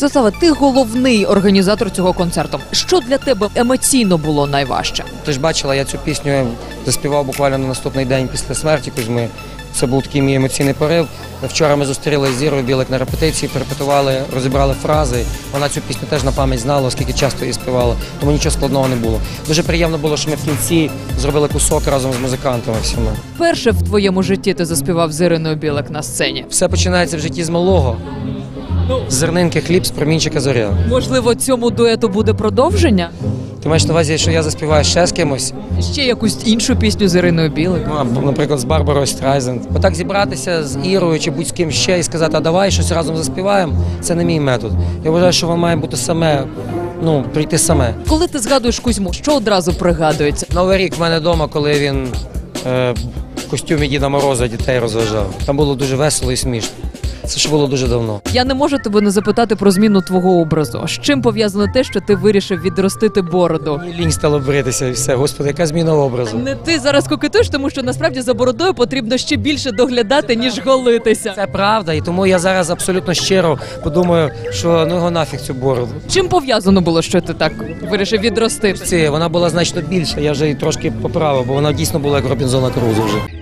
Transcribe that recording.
Святославе, ти головний організатор цього концерту. Що для тебе емоційно було найважче? Ти ж бачила, я цю пісню заспівав буквально на наступний день після смерті Кузьми. Це був такий мій емоційний порив. Вчора ми зустрілися з Ірою Білик на репетиції, перепетували, розібрали фрази. Вона цю пісню теж на пам'ять знала, оскільки часто її співала, тому нічого складного не було. Дуже приємно було, що ми в кінці зробили кусок разом з музикантами всіма. Перше в твоєму житті ти заспівав з Іриною Білик на сцені. Все починається в житті з малого. З зернинки хліб, з промінчика зоря. Можливо, цьому дуету буде продовження? Ти маєш на увазі, що я заспіваю ще з кимось? Ще якусь іншу пісню з Іриною Білик? Ну, або, наприклад, з Барбарою Страйзенд. Отак зібратися з Ірою чи будь-з ким ще і сказати, а давай щось разом заспіваємо, це не мій метод. Я вважаю, що воно має бути саме, ну, прийти саме. Коли ти згадуєш Кузьму, що одразу пригадується? Новий рік в мене вдома, коли він е, костюмі Діда Мороза дітей розважав. Там було дуже весело і смішно. Це ж було дуже давно. Я не можу тебе не запитати про зміну твого образу. З чим пов'язано те, що ти вирішив відростити бороду? Мені лінь стало бритися і все. Господи, яка зміна образу. Не ти зараз кокетуєш, тому що насправді за бородою потрібно ще більше доглядати, ніж голитися. Це правда, і тому я зараз абсолютно щиро подумаю, що ну його нафіг цю бороду. Чим пов'язано було, що ти так вирішив відростити? Ці, вона була значно більша, я вже її трошки поправив, бо вона дійсно була як Робінзона Крузо вже.